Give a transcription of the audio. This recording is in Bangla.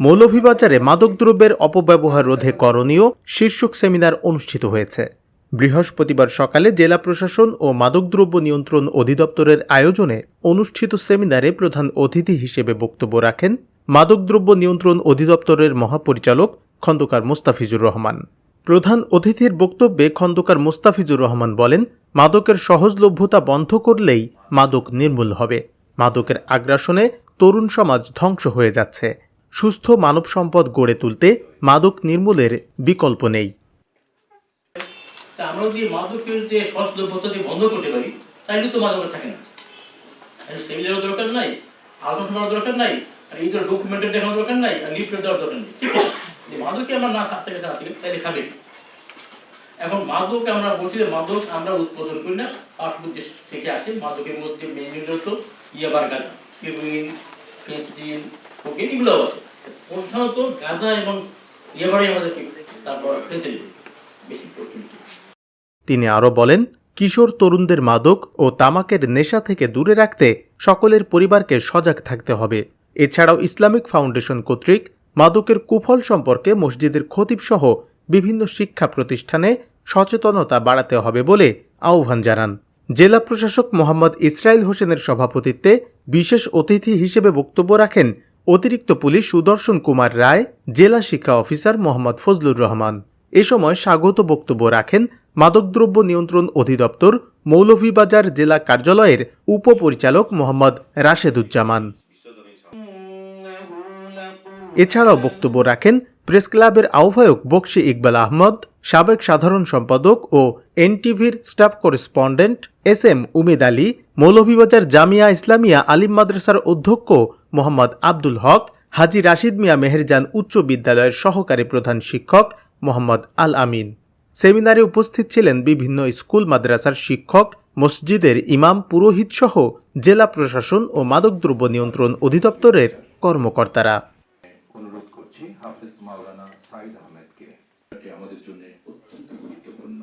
মৌলভীবাজারে মাদকদ্রব্যের অপব্যবহার রোধে করণীয় শীর্ষক সেমিনার অনুষ্ঠিত হয়েছে। বৃহস্পতিবার সকালে জেলা প্রশাসন ও মাদকদ্রব্য নিয়ন্ত্রণ অধিদপ্তরের আয়োজনে অনুষ্ঠিত সেমিনারে প্রধান অতিথি হিসেবে বক্তব্য রাখেন মাদকদ্রব্য নিয়ন্ত্রণ অধিদপ্তরের মহাপরিচালক খন্দকার মোস্তাফিজুর রহমান। প্রধান অতিথির বক্তব্যে খন্দকার মোস্তাফিজুর রহমান বলেন, মাদকের সহজলভ্যতা বন্ধ করলেই মাদক নির্মূল হবে। মাদকের আগ্রাসনে তরুণ সমাজ ধ্বংস হয়ে যাচ্ছে। সুস্থ মানব সম্পদ গড়ে তুলতে মাদক নির্মূলের বিকল্প নেই। আমরা যদি মাদকের যে বন্ধ করতে পারি তাহলে তো মাদকের থাকে না। স্টেবিলারও দরকার নাই দরকার নাই, আর এই ডকুমেন্টের দেখানোর দরকার নাই, আর দেওয়ার দরকার নেই। ঠিক আছে মাদকে আমরা না থাকতে তাহলে খাবে। এখন মাদক আমরা বলছি যে মাদক আমরা উৎপাদন করি না, পার্শ্ববর্তী থেকে আসে, মাদকের মধ্যে মেইনলি তো ইয়াবার গাঁজা। কোকেন এগুলোও আছে প্রধানত এবং তারপর বেশি প্রচলিত। তিনি আরও বলেন, কিশোর তরুণদের মাদক ও তামাকের নেশা থেকে দূরে রাখতে সকলের পরিবারকে সজাগ থাকতে হবে। এছাড়াও ইসলামিক ফাউন্ডেশন কর্তৃক মাদকের কুফল সম্পর্কে মসজিদের খতিবসহ বিভিন্ন শিক্ষা প্রতিষ্ঠানে সচেতনতা বাড়াতে হবে বলে আহ্বান জানান। জেলা প্রশাসক মোহাম্মদ ইসরাইল হোসেনের সভাপতিত্বে বিশেষ অতিথি হিসেবে বক্তব্য রাখেন অতিরিক্ত পুলিশ সুদর্শন কুমার রায়, জেলা শিক্ষা অফিসার মোহাম্মদ ফজলুর রহমান। এ সময় স্বাগত বক্তব্য রাখেন মাদকদ্রব্য নিয়ন্ত্রণ অধিদপ্তর মৌলভীবাজার জেলা কার্যালয়ের উপপরিচালক মোহাম্মদ রাশেদুজ্জামান। এছাড়াও বক্তব্য রাখেন প্রেস ক্লাবের আহ্বায়ক বক্সি ইকবাল আহমদ, সাবেক সাধারণ সম্পাদক ও এনটিভির staff correspondent S M Umed Ali, Moulvibazar Jamia Islamia Alim মাদ্রাসার অধ্যক্ষ মোহাম্মদ আব্দুল হক, হাজি রাশিদ মিয়া মেহেরজান উচ্চ বিদ্যালয়ের সহকারী প্রধান শিক্ষক মোহাম্মদ আল আমিন। সেমিনারে উপস্থিত ছিলেন বিভিন্ন স্কুল মাদ্রাসার শিক্ষক, মসজিদের ইমাম, পুরোহিত সহ জেলা প্রশাসন ও মাদকদ্রব্য নিয়ন্ত্রণ অধিদপ্তরের কর্মকর্তারা। অনুরোধ করছি হাফেজ মাওলানা সাইদ আহমেদকে এটি আমাদের জন্য অত্যন্ত গুরুত্বপূর্ণ